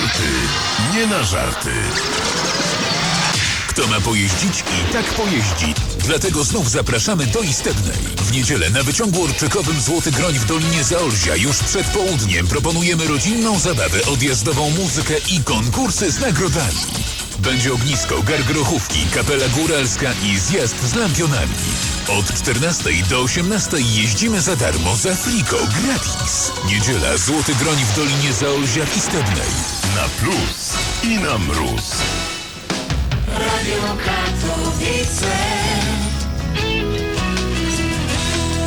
żarty, nie na żarty. Kto ma pojeździć i tak pojeździ. Dlatego znów zapraszamy do Istebnej. W niedzielę na wyciągu orczykowym Złoty Groń w Dolinie Zaolzia już przed południem proponujemy rodzinną zabawę, odjazdową muzykę i konkursy z nagrodami. Będzie ognisko, gargrochówki, kapela góralska i zjazd z lampionami. Od 14 do 18 jeździmy za darmo za friko gratis. Niedziela Złoty Groń w Dolinie Zaolzia Istebnej. Na plus i na mróz.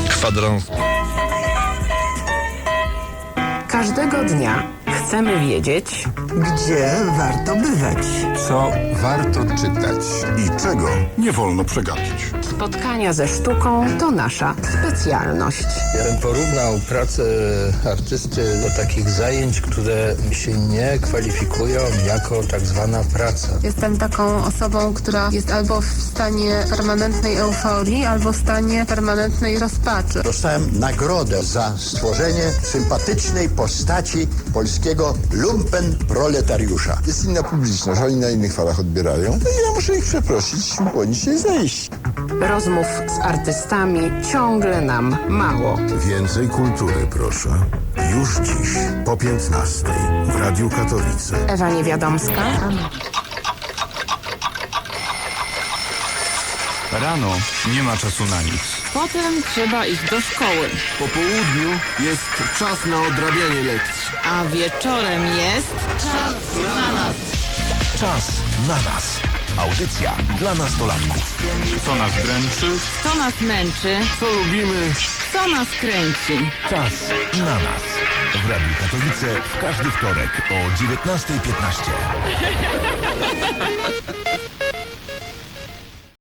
Kwadrans. Każdego dnia chcemy wiedzieć, Gdzie warto bywać? Co warto czytać? I czego nie wolno przegapić. Spotkania ze sztuką to nasza specjalność. Ja bym porównał pracę artysty do takich zajęć, które się nie kwalifikują jako tak zwana praca. Jestem taką osobą, która jest albo w stanie permanentnej euforii, albo w stanie permanentnej rozpaczy. Dostałem nagrodę za stworzenie sympatycznej postaci polskiego lumpen proletariusza. Jest inna publiczność, oni na innych falach odbierają. No i ja muszę ich przeprosić, ukłonić się i zejść. Rozmów z artystami ciągle nam mało. Więcej kultury, proszę. Już dziś, po 15 w Radiu Katowice. Ewa Niewiadomska. Rano nie ma czasu na nic. Potem trzeba iść do szkoły, Po południu jest czas na odrabianie lekcji. a wieczorem jest Czas na nas. Audycja dla nastolatków. Co nas dręczy? kto nas męczy, Co lubimy? kto nas kręci. Czas na nas. W Radiu Katowice w każdy wtorek o 19.15.